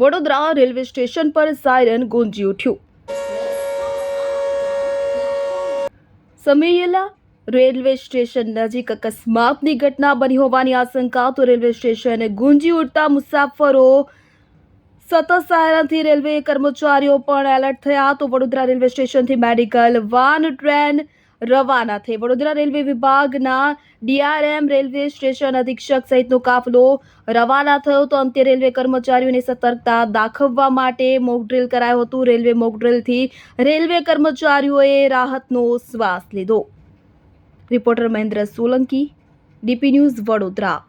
Vadodara railway station પર siren ગુંજી ઉઠ્યું. સમયેલા રેલવે સ્ટેશન નજીક અકસ્માતની ઘટના બની હોવાની આશંકા, તો રેલવે સ્ટેશન ગુંજી ઉઠતા મુસાફરો સતત સાયરનથી રેલવે કર્મચારીઓ પણ એલર્ટ થયા, તો વડોદરા રેલવે સ્ટેશનથી મેડિકલ, વાન, ટ્રેન રવાના થઈ. વડોદરા રેલવે વિભાગના ડીઆરએમ રેલવે સ્ટેશન અધિક્ષક સહિતનો કાફલો રવાના થયો તો અંતે રેલવે કર્મચારીઓની સતર્કતા દાખવવા માટે મોકડ્રીલ કરાયું હતું. રેલવે મોકડ્રીલથી રેલવે કર્મચારીઓએ રાહતનો શ્વાસ લીધો. Reporter Mahendra Solanki, DP news Vadodara.